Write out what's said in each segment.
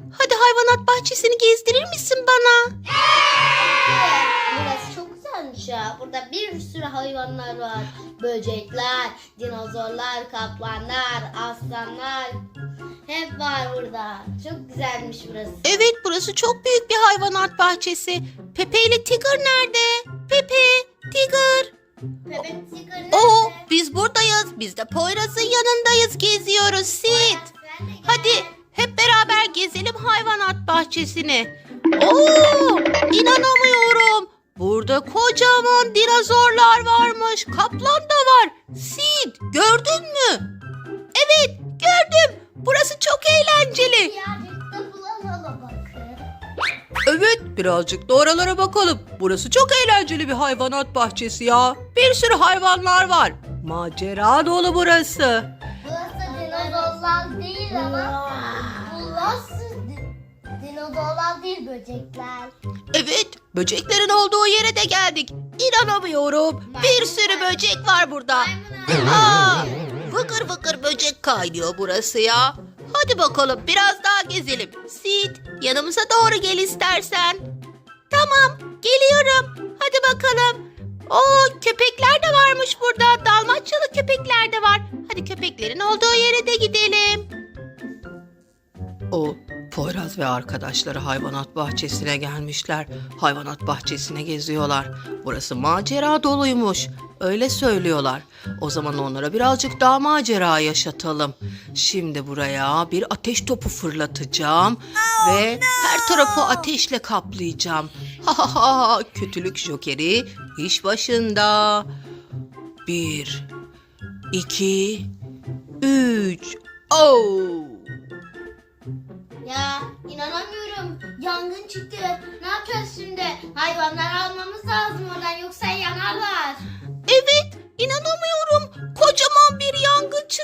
Hadi hayvanat bahçesini gezdirir misin bana? Burası çok güzelmiş ya. Burada bir sürü hayvanlar var. Böcekler, dinozorlar, kaplanlar, aslanlar. Hep var burada. Çok güzelmiş burası. Evet burası çok büyük bir hayvanat bahçesi. Pepe ile Tigger nerede? Pepe, Tigger. Bebek Tigger nerede? Oo biz buradayız. Biz de Poyraz'ın yanındayız geziyoruz. Ben de gel. Hadi hep beraber gezelim hayvanat bahçesini. Oo inanamıyorum. Burada kocaman dinozorlar varmış. Kaplan da var. Sid gördün mü? Evet gördüm. Burası çok eğlenceli. Birazcık da bulalım bakın. Evet birazcık da oralara bakalım. Burası çok eğlenceli bir hayvanat bahçesi ya. Bir sürü hayvanlar var. Macera dolu burası. Burası dinozorlar değil ama dinozorlar değil böcekler. Evet, böceklerin olduğu yere de geldik. İnanamıyorum. Bir sürü böcek var burada. Aa, vıkır vıkır böcek kaynıyor burası ya. Hadi bakalım biraz daha gezelim. Sid, yanımıza doğru gel istersen. Tamam, geliyorum. Hadi bakalım. Oo, köpekler de varmış burada. Dalmaçyalı köpekler de var. Hadi köpeklerin olduğu yere de gidelim. O Poyraz ve arkadaşları hayvanat bahçesine gelmişler. Hayvanat bahçesine geziyorlar. Burası macera doluymuş. Öyle söylüyorlar. O zaman onlara birazcık daha macera yaşatalım. Şimdi buraya bir ateş topu fırlatacağım ve her tarafı ateşle kaplayacağım. Ha ha ha kötülük jokeri iş başında. Bir, iki, üç. Oh! Ya inanamıyorum. Yangın çıktı. Ne yapacağız şimdi? Hayvanları almamız lazım oradan yoksa yanarlar. Evet, inanamıyorum. Kocaman bir yangın çıktı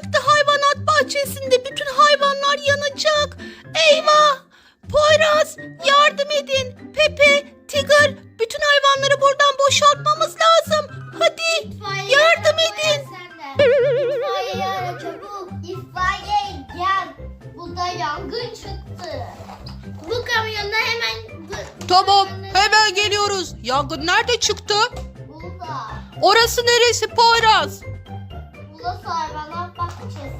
Burada yangın çıktı. Bu kamyonda hemen... bu- Tamam, hemen geliyoruz. Yangın nerede çıktı? Burada. Orası neresi Poyraz? Burası hayvanat bahçesi.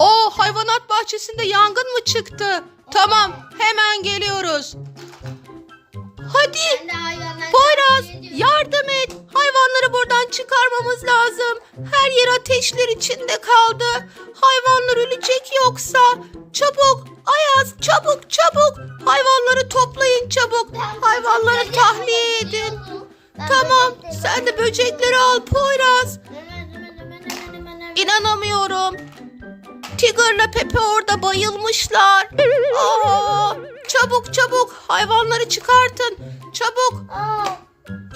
O hayvanat bahçesinde yangın mı çıktı? Tamam, hemen geliyoruz. Hadi. Ben de Poyraz yardım et. Hayvanları buradan çıkarmamız lazım. Her yer ateşler içinde kaldı. Hayvanlar ölecek yoksa. Çabuk Ayaz çabuk çabuk. Hayvanları toplayın çabuk. Hayvanları tahliye edin. Tamam sen de böcekleri al Poyraz. İnanamıyorum. Tigger'la Pepe orada bayılmışlar. Aa, çabuk çabuk hayvanları çıkartın. Çabuk.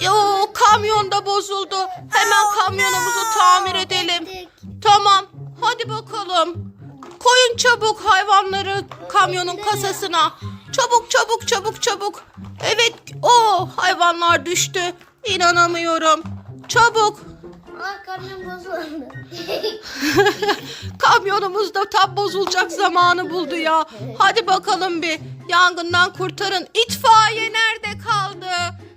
Yo kamyon da bozuldu. Hemen kamyonumuzu tamir edelim. Tamam. Hadi bakalım. Koyun çabuk hayvanları kamyonun kasasına. Çabuk çabuk çabuk çabuk. Evet. O hayvanlar düştü. İnanamıyorum. Çabuk. Aa, kamyon bozuldu. Kamyonumuz da tam bozulacak zamanı buldu ya. Hadi bakalım bir yangından kurtarın. İtfaiye nerede kaldı?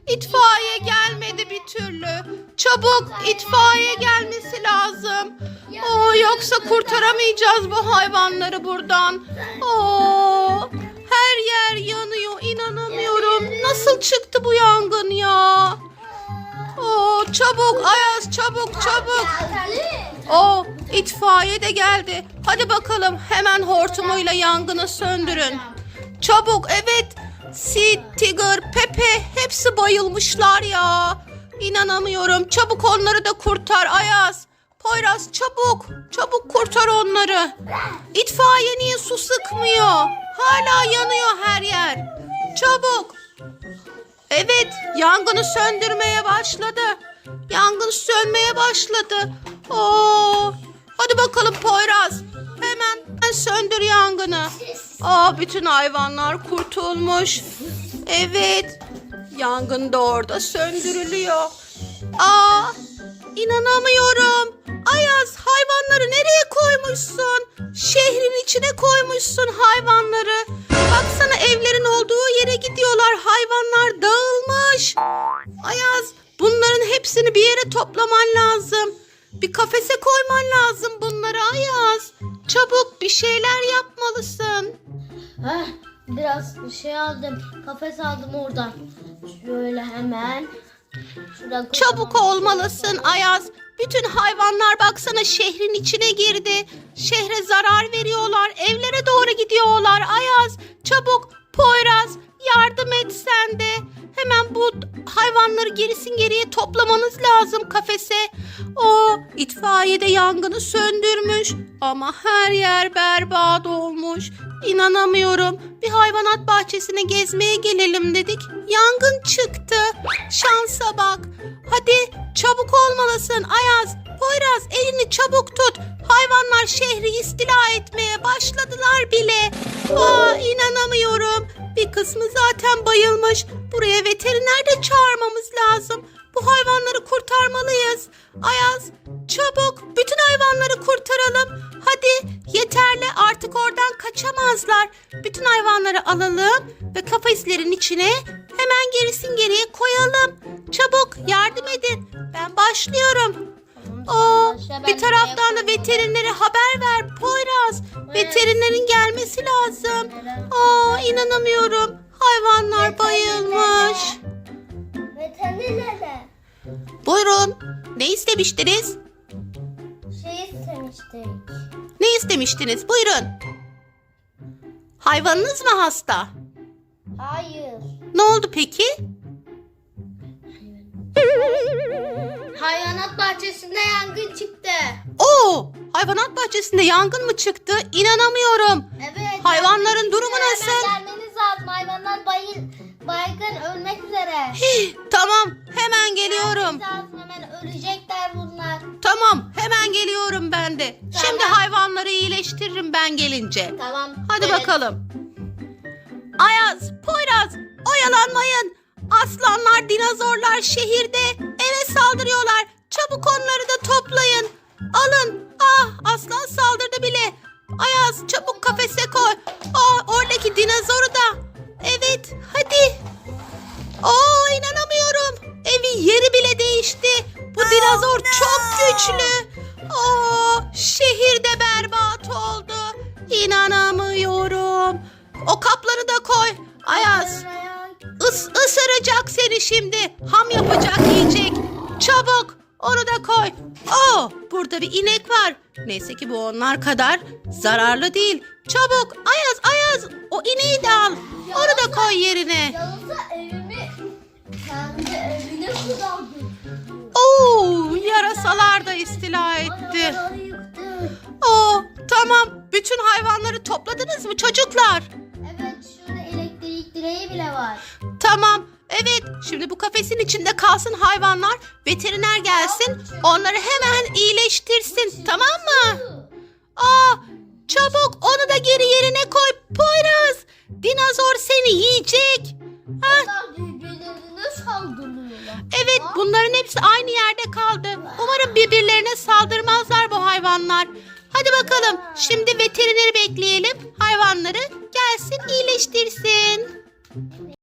İtfaiye gelmedi bir türlü. Çabuk itfaiye gelmesi lazım. Oo, yoksa kurtaramayacağız bu hayvanları buradan. Oo, her yer yanıyor inanamıyorum. Nasıl çıktı bu yangın ya? Oo, çabuk Ayaz çabuk çabuk. O itfaiye de geldi. Hadi bakalım hemen hortumuyla yangını söndürün. Çabuk evet. Sid, Tigger, Pepe hepsi bayılmışlar ya. İnanamıyorum. Çabuk onları da kurtar Ayaz. Poyraz çabuk. Çabuk kurtar onları. İtfaiye niye su sıkmıyor? Hala yanıyor her yer. Çabuk. Evet, yangını söndürmeye başladı. Yangın sönmeye başladı. Oo, hadi bakalım Poyraz. Hemen söndür yangını. Aa, bütün hayvanlar kurtulmuş. Evet, yangın da orada söndürülüyor. Aa, inanamıyorum. Ayaz hayvanları nereye koymuşsun? Şehrin içine koymuşsun hayvanları. Baksana evlerin olduğu yere gidiyorlar. Hayvanlar dağılmış. Ayaz bunların hepsini bir yere toplaman lazım. Bir kafese koyman lazım bunları Ayaz. Çabuk bir şeyler yapmalısın. Heh, biraz şey aldım. Kafes aldım oradan. Şöyle hemen. Şuradan Çabuk olmalısın Ayaz. Bütün hayvanlar baksana şehrin içine girdi. Şehre zarar veriyorlar. Evlere doğru gidiyorlar Ayaz. Çabuk Poyraz yardım et sen de. Hemen bu hayvanları gerisin geriye toplamanız lazım kafese. O itfaiyede yangını söndürmüş ama her yer berbat olmuş. İnanamıyorum. Bir hayvanat bahçesine gezmeye gelelim dedik. Yangın çıktı. Şansa bak. Hadi çabuk olmalısın Ayaz. Poyraz elini çabuk tut. Hayvanlar şehri istila etmeye başladılar bile. Aa inanamıyorum. Bir kısmı zaten bayılmış. Buraya veteriner de çağırmamız lazım. Bu hayvanları kurtarmalıyız. Ayaz çabuk bütün hayvanları kurtaralım. Hadi yeterli artık oradan kaçamazlar. Bütün hayvanları alalım ve kafeslerin içine hemen gerisin geriye koyalım. Çabuk yardım edin. Ben başlıyorum. Oo, Ben bir taraftan da veterinere haber ver Poyraz. Veterinerin gelmesi lazım. Aa inanamıyorum. Hayvanlar bayılmış. Veterinerle Buyurun. Ne istemiştiniz? şey istemiştik. Ne istemiştiniz? Buyurun. Hayvanınız mı hasta? Hayır. Ne oldu peki? Hayvanat bahçesinde yangın çıktı. Oo, hayvanat bahçesinde yangın mı çıktı? İnanamıyorum. Evet. Hayvanların durumu nasıl? Hemen gelmeniz lazım. Hayvanlar bayıl, baygın ölmek üzere. Hih, tamam, hemen geliyorum. Gelmeniz lazım hemen ölecekler bunlar. Tamam, hemen geliyorum ben de. Şimdi Tamam. hayvanları iyileştiririm ben gelince. Tamam. Hadi evet. bakalım. Ayaz, Poyraz, oyalanmayın. Aslanlar, dinozorlar şehirde eve saldırıyorlar. Çabuk onları da toplayın. Alın. Ah, aslan saldırdı bile. Ayaz, çabuk kafese koy. Aa, oradaki dinozoru da. Evet, hadi. Oo, inanamıyorum. Evin yeri bile değişti. Bu dinozor çok güçlü. Oo, şehirde berbat oldu. İnanamıyorum. O kapları da koy. Ayaz. Is ısıracak seni şimdi. Ham yapacak yiyecek. Çabuk onu da koy. Oo, burada bir inek var. Neyse ki bu onlar kadar zararlı değil. Çabuk Ayaz Ayaz o ineği de al. Onu da koy yerine. Yalnızca evimi kendi evine kullandı. Oo, yarasalar da istila etti. Arabaları yıktı. Oo, tamam. Bütün hayvanları topladınız mı çocuklar? Var. Tamam. Evet, şimdi bu kafesin içinde kalsın hayvanlar. Veteriner gelsin. Onları hemen iyileştirsin. Tamam mı? Aa, çabuk onu da geri yerine koy. Poyraz, dinozor seni yiyecek. Ha, evet, bunların hepsi aynı yerde kaldı. Umarım birbirlerine saldırmazlar bu hayvanlar. Hadi bakalım. Şimdi veterineri bekleyelim. Hayvanları gelsin iyileştirsin.